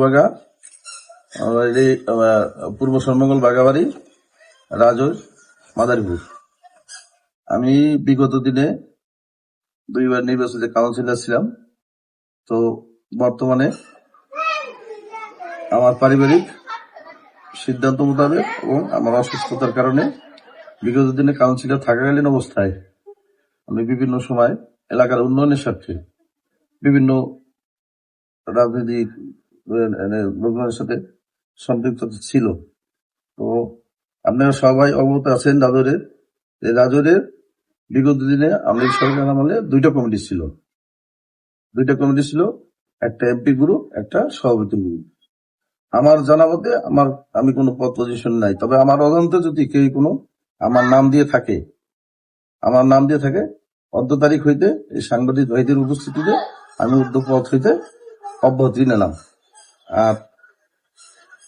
বাড়ি পূর্ব সর্বমঙ্গল বাগাবাড়ি রাজর, মাদারীপুর। আমি বিগত দিনে দুইবার নির্বাচিত কাউন্সিলর ছিলাম, তো বর্তমানে আমার পারিবারিক সিদ্ধান্ত মোতাবেক এবং আমার অসুস্থতার কারণে বিগত দিনে কাউন্সিলর থাকাকালীন অবস্থায় আমি বিভিন্ন সময় এলাকার উন্নয়নের স্বার্থে বিভিন্ন রাজনৈতিক লোকজনের সাথে সম্পৃক্ত ছিল। তো আপনারা সবাই অবগত আছেন রাজরের রাজরের বিগত দিনে আমাদের সরকার আমলে দুইটা কমিটি ছিল। দুইটা কমিটি ছিল, একটা এমপি গ্রুপ একটা সভাপতি গ্রুপ আমার জানা মতে আমার, আমি কোনো পদ পজিশন নাই, তবে আমার অজান্তে যদি কেউ কোনো আমার নাম দিয়ে থাকে, আমার নাম দিয়ে থাকে, অর্ধ তারিখ হইতে এই সাংবাদিক ভাইদের উপস্থিতিতে আমি উদ্যোগ পথ হইতে অব্যাহতি নিলাম।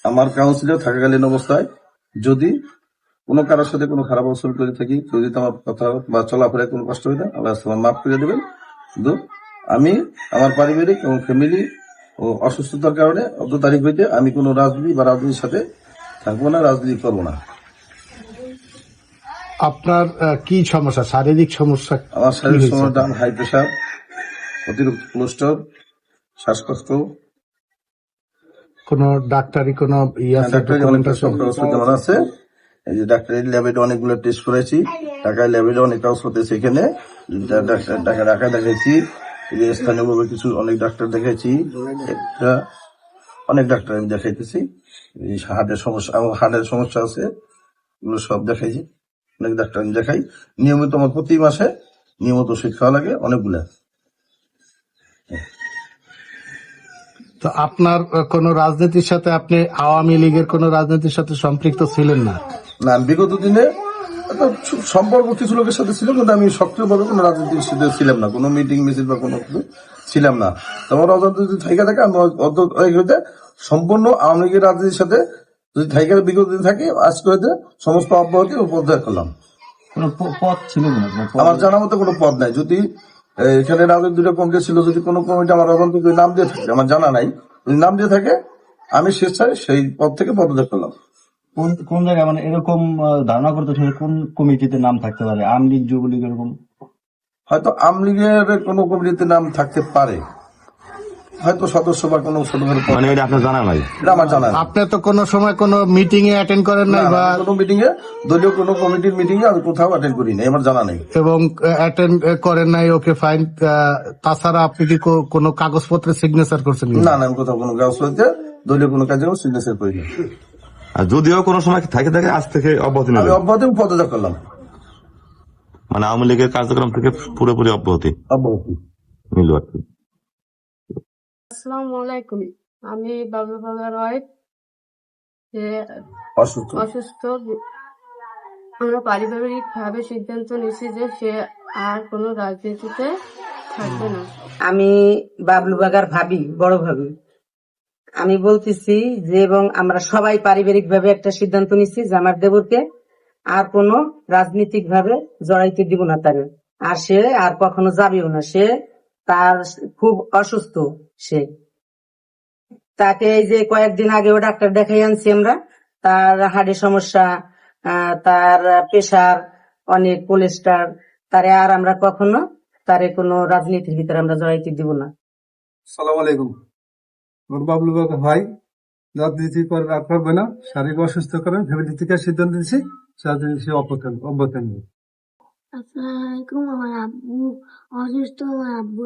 আমার কাউন্সিলে থাকাকালীন অবস্থায় যদি কোনো কারোর সাথে কোনো খারাপ আচরণ করে থাকি যদি তোমার কথা বা চলাফেরায় কোনো কষ্ট হয়ে যায় আল্লাহ আমার মাফ করে দেবেন। কিন্তু আমি আমার পারিবারিক এবং ফ্যামিলি ও অসুস্থতার কারণে অত তারিখ হইতে আমি কোনো রাজনীতি বা রাজনীতির সাথে থাকব না রাজনীতি করব না। আপনার কি সমস্যা? শারীরিক সমস্যা আমার শারীরিক সমস্যা হাই প্রেশার অতিরিক্ত কোলেস্ট্রল শ্বাসকষ্ট কোন ডাক্তারি কোন ইয়ে আছে, ওষুধ আমার আছে এই যে ডাক্তারি ল্যাবে অনেকগুলো টেস্ট করেছি ঢাকায় ল্যাবে অনেক কাজ করতেছে এখানে ঢাকা ঢাকায় দেখাইছি এই স্থানীয়ভাবে কিছু অনেক ডাক্তার একটা অনেক ডাক্তার আমি দেখাইতেছি এই হার্টের সমস্যা আমার হার্টের সমস্যা আছে এগুলো সব দেখাইছি অনেক ডাক্তার আমি দেখাই নিয়মিত আমার প্রতি মাসে নিয়মিত ওষুধ খাওয়া লাগে অনেকগুলা। তো আপনার কোন রাজনীতির সাথে আপনি আওয়ামী লীগের কোন রাজনীতির সাথে সম্পৃক্ত ছিলেন না? না বিগত দিনে সম্পর্ক কিছু লোকের সাথে ছিল কিন্তু আমি সক্রিয়ভাবে কোনো রাজনীতির সাথে ছিলাম না। কোনো মিটিং মিছিল বা কোনো কিছু ছিলাম না। তোমার অজান্তে যদি থাইকা থাকে আমি হইতে সম্পূর্ণ আওয়ামী লীগের রাজনীতির সাথে যদি থাইকা বিগত দিন থাকে আজকে হইতে সমস্ত অব্যাহতি ও পদত্যাগ করলাম কোনো পথ ছিল না পথ- আমার জানা মতো কোনো পথ নাই। যদি এখানে আগে দুটো কমিটি ছিল যদি কোনো কমিটি আমার এখন যদি নাম দিয়ে থাকে আমার জানা নাই যদি নাম দিয়ে থাকে আমি স্বেচ্ছায় সেই পদ থেকে পদত্যাগ করলাম। কোন কোন জায়গায় মানে এরকম ধারণা করতে হবে কোন কমিটিতে নাম থাকতে পারে? আওয়ামী লীগ যুবলীগ এরকম? হয়তো আমলিগের কোনো কমিটিতে নাম থাকতে পারে। হয়তো সদস্য বা কোনো সদস্যের মানে এটা আপনার জানা নাই? এটা আমার জানা নেই। আপনি তো কোনো সময় কোনো মিটিং এ অ্যাটেন্ড করেন নাই বা কোনো মিটিং এ দলীয় কোনো কমিটির মিটিং এ আমি কোথাও অ্যাটেন্ড করি নাই আমার জানা নেই। এবং অ্যাটেন্ড করেন নাই ওকে ফাইন তাছাড়া আপনি কি কোনো কাগজপত্রে সিগনেচার করছেন না না আমি কোথাও কোনো কাজ হইতে দলীয় কোনো কাজে সিগনেচার করি নাই। আর যদিও কোনো সময় থাকে থাকে আজ থেকে অব্যাহতি আমি অব্যাহতি পদত্যাগ করলাম। মানে আওয়ামী লীগের কার্যক্রম থেকে পুরোপুরি অব্যাহতি? অব্যাহতি। নিল আর কি। আসসালামু আলাইকুম। আমি বাবলু বাবার ওয়াইফ যে অসুস্থ। অসুস্থ। আমরা পারিবারিক ভাবে সিদ্ধান্ত নিয়েছি যে সে আর কোনো রাজনীতিতে থাকবে না। আমি বাবলু বাগার ভাবি বড় ভাবি। আমি বলতেছি যে এবং আমরা সবাই পারিবারিক ভাবে একটা সিদ্ধান্ত নিচ্ছি যে আমার দেবরকে আর কোনো রাজনীতিক ভাবে জড়াইতে দিব না তারে আর সে আর কখনো যাবেও না। সে তার খুব অসুস্থ সে। তাকে এই যে কয়েকদিন আগেও ডাক্তার দেখাই আনছি আমরা, তার হার্টের সমস্যা তার প্রেশার, অনেক কোলেস্টার তারে আর আমরা কখনো তারে কোনো রাজনীতির ভিতরে আমরা জড়াইতে দিব না। সালাম আলাইকুম। আমার বাবলু বাবু ভাই, রাজনীতি করে রাগ করবে না, শারীরিক অসুস্থ করেন ফ্যামিলি থেকে সিদ্ধান্ত নিয়েছি, রাজনীতি অব্যতন নেই আসসালামাইকুম আমার আব্বু অসুস্থ আমার আব্বু